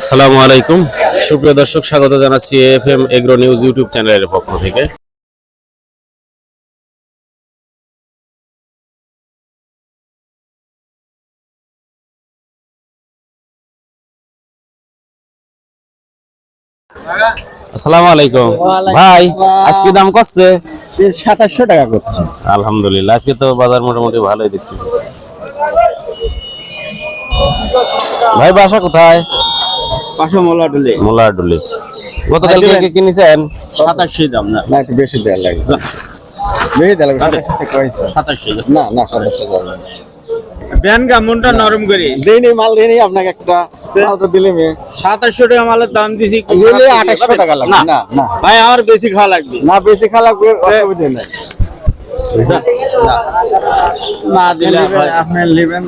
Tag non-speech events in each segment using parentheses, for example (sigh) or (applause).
আসসালামু আলাইকুম। সুপ্রিয় দর্শক স্বাগত জানাচ্ছি F M agro news YouTube চ্যানেলের পক্ষ থেকে। আসসালামু আলাইকুম। ভাই আজকে দাম করছে সাতাশশো টাকা করছে। আলহামদুলিল্লাহ আজকে তো বাজার মোটামুটি ভালোই দেখছি ভাই বাসা কোথায়? গতকাল কে কে কিনেছেন? সাতাশশো দাম না। না একটু বেশি দেওয়া লাগবে বেশি দেওয়া লাগবে সাতাশশো না না সাতাশশো দেওয়া লাগবে মনটা নরম করে। দেই নেই মাল দেই নেই আপনাকে একটা মাল তো দিলে মে সাতাশশো টাকা মালের দাম দিছি নিলে আঠাশশো টাকা লাগবে। না না ভাই আমার বেশি খাওয়া লাগবে। না বেশি খা লাগবে অসুবিধা নেই। না দিলে আপনি নেবেন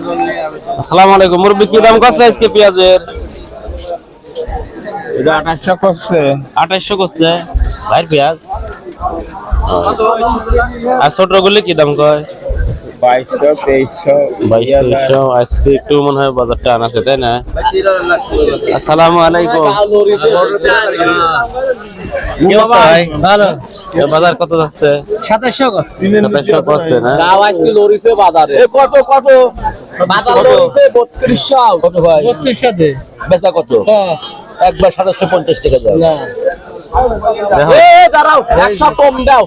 আসসালামু আলাইকুম মুরব্বি কি দাম করছে আজকে পেঁয়াজের? এটা আঠাশশো করছে। করছে। ভাই পেঁয়াজ। আর কি দাম কয়? বাইশশো তেইশশো বাইশ আজকে একটু মনে হয় বাজার টান তাই না? আসসালামু আলাইকুম। কি অবস্থা ভাই ভালো। বাজার কত যাচ্ছে? সাতাশশো করছে। করছে না? গাও আজকে লরিছে বাজারে। কত কত? বাজার লরিছে বত্রিশশো কত ভাই? বত্রিশশো বেচা কত? একবার সাতাশশো পঞ্চাশ টাকা যাবে দাঁড়াও একশো কম দাও।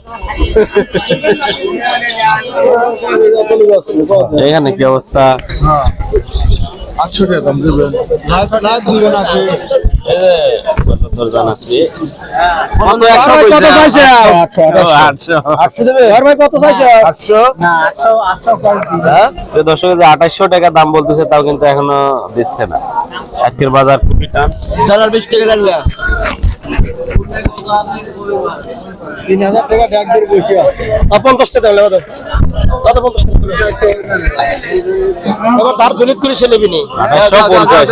এখানে কি অবস্থা? আটশো টাকা দাম দেবেন হ্যাঁ? যে দর্শক যে আঠাশশো টাকা দাম বলতেছে তাও কিন্তু এখনও দিচ্ছে না। আজকের বাজার খুবই টান। চার বিশ টাকা লাগবে তিন হাজার টাকা ডাক দিয়ে বসে পঞ্চাশ টাকা লাগবে কত পঞ্চাশ টাকা তার দলিত করে সে নেবিনি আঠাশশো পঞ্চাশ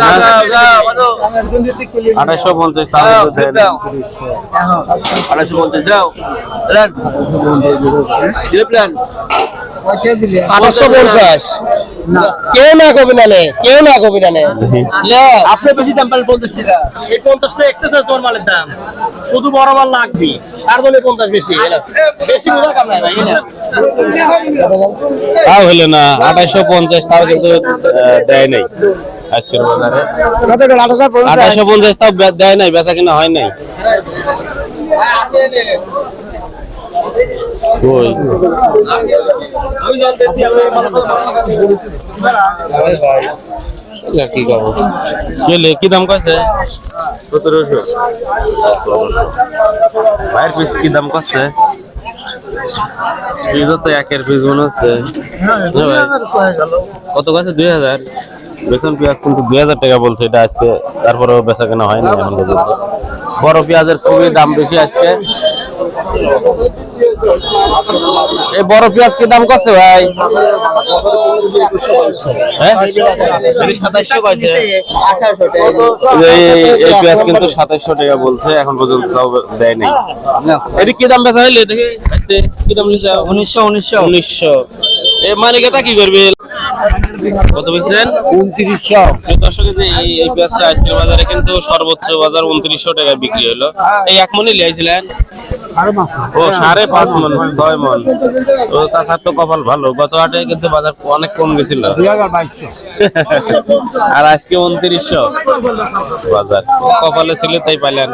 আঠাশশো পঞ্চাশ প্ল্যান আঠাশশো পঞ্চাশ। কেউ না কবি না নে কেউ না কবি না আপনি বেশি দাম পাবেন পঞ্চাশ টাকা। এই পঞ্চাশটা এক্সেস তোর মালের দাম। শুধু বড় মাল লাগবি। আর বলে পঞ্চাশ বেশি বেশি বোঝা কাম নাই ভাই তাও হলো না আঠাশশো পঞ্চাশ তাও কিন্তু দেয় নাই আজকের বাজারে। আঠাশশো পঞ্চাশ? তাও দেয় নাই বেচা কিনা হয় নাই। কই? কি করব চলে কি দাম কইছে? সতেরোশো। ভাইয়ের পিস কি দাম করছে পিসও তো একের পিস মনে হচ্ছে। কত কাছে দুই হাজার। বেসন পেঁয়াজ কিন্তু দুই হাজার টাকা বলছে এটা আজকে। তারপরেও বেচা কেনা হয়নি এখন বড় পেঁয়াজের খুবই দাম বেশি আজকে। এই বড় পেঁয়াজ কি দাম করছে ভাই? হ্যাঁ? এই পেঁয়াজ কিন্তু সাতাইশশো টাকা বলছে এখন পর্যন্ত দেয় নাই। এটি কি দাম বেচা হইলে? কি দাম উনিশশো উনিশশো। উনিশশো। এ মালিকাটা কি করবে? কত বলছেন উনত্রিশশো। দর্শক যে এই পেঁয়াজটা আজকের বাজারে কিন্তু সর্বোচ্চ বাজার উনত্রিশশো টাকায় বিক্রি হলো এই এক মনে লিয়েছিলেন ও সাড়ে পাঁচ মন ছয় মন। ও চাচার তো কপাল ভালো। গত হাটে কিন্তু বাজার অনেক কম গেছিল। দুই হাজার বাইশশো। (laughs) আর আজকে উনত্রিশশো। বাজার। কপালে ছিল, তাই পাইলেন।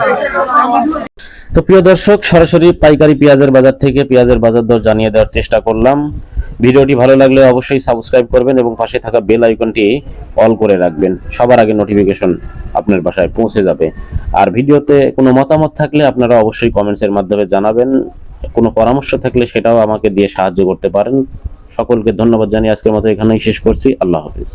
তো প্রিয় দর্শক, সরাসরি পাইকারি পেঁয়াজের বাজার থেকে পেঁয়াজের বাজার দর জানিয়ে দেওয়ার চেষ্টা করলাম। ভিডিওটি ভালো লাগলে অবশ্যই সাবস্ক্রাইব করবেন এবং পাশে থাকা বেল আইকনটি অল করে রাখবেন। সবার আগে নোটিফিকেশন আপনার বাসায় পৌঁছে যাবে। আর ভিডিওতে কোনো মতামত থাকলে আপনারা অবশ্যই কমেন্টসের মাধ্যমে জানাবেন। কোনো পরামর্শ থাকলে সেটাও আমাকে দিয়ে সাহায্য করতে পারেন। সকলকে ধন্যবাদ জানিয়ে আজকের মতো এখানেই শেষ করছি। আল্লাহ হাফিজ।